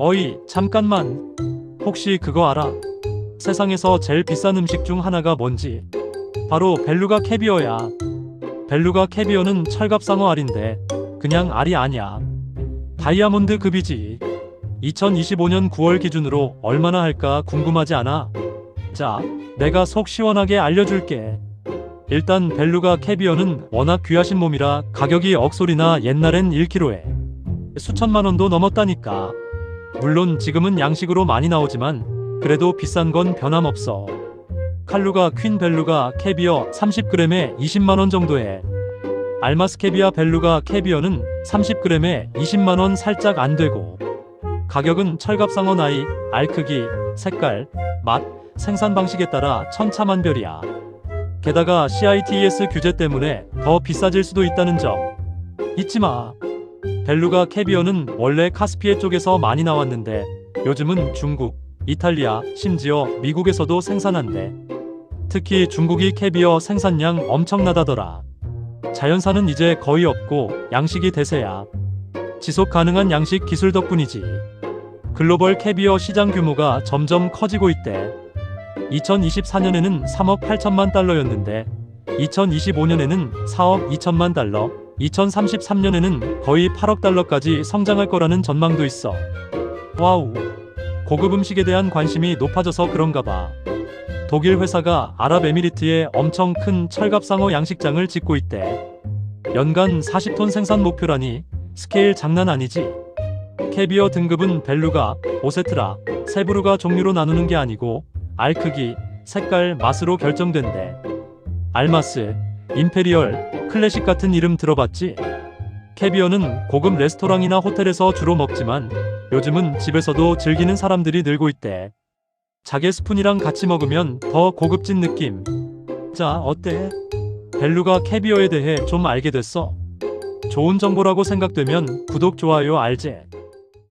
어이, 잠깐만. 혹시 그거 알아? 세상에서 제일 비싼 음식 중 하나가 뭔지? 바로 벨루가 캐비어야. 벨루가 캐비어는 철갑상어 알인데 그냥 알이 아니야. 다이아몬드 급이지. 2025년 9월 기준으로 얼마나 할까 궁금하지 않아? 자, 내가 속 시원하게 알려줄게. 일단 벨루가 캐비어는 워낙 귀하신 몸이라 가격이 억소리나 옛날엔 1kg에 수천만 원도 넘었다니까. 물론 지금은 양식으로 많이 나오지만 그래도 비싼 건 변함없어. 칼루가 퀸 벨루가 캐비어 30g에 20만 원 정도에 알마스케비아 벨루가 캐비어는 30g에 20만 원 살짝 안 되고 가격은 철갑상어 나이, 알 크기, 색깔, 맛, 생산 방식에 따라 천차만별이야. 게다가 CITES 규제 때문에 더 비싸질 수도 있다는 점 잊지 마. 벨루가 캐비어는 원래 카스피해 쪽에서 많이 나왔는데 요즘은 중국, 이탈리아, 심지어 미국에서도 생산한대. 특히 중국이 캐비어 생산량 엄청나다더라. 자연산은 이제 거의 없고 양식이 대세야. 지속 가능한 양식 기술 덕분이지. 글로벌 캐비어 시장 규모가 점점 커지고 있대. 2024년에는 3억 8천만 달러였는데 2025년에는 4억 2천만 달러, 2033년에는 거의 8억 달러까지 성장할 거라는 전망도 있어. 와우. 고급 음식에 대한 관심이 높아져서 그런가 봐. 독일 회사가 아랍에미리트에 엄청 큰 철갑상어 양식장을 짓고 있대. 연간 40톤 생산 목표라니 스케일 장난 아니지. 캐비어 등급은 벨루가, 오세트라, 세브루가 종류로 나누는 게 아니고 알 크기, 색깔, 맛으로 결정된대. 알마스, 임페리얼, 클래식 같은 이름 들어봤지? 캐비어는 고급 레스토랑이나 호텔에서 주로 먹지만 요즘은 집에서도 즐기는 사람들이 늘고 있대. 자개 스푼이랑 같이 먹으면 더 고급진 느낌. 자, 어때? 벨루가 캐비어에 대해 좀 알게 됐어? 좋은 정보라고 생각되면 구독, 좋아요, 알제.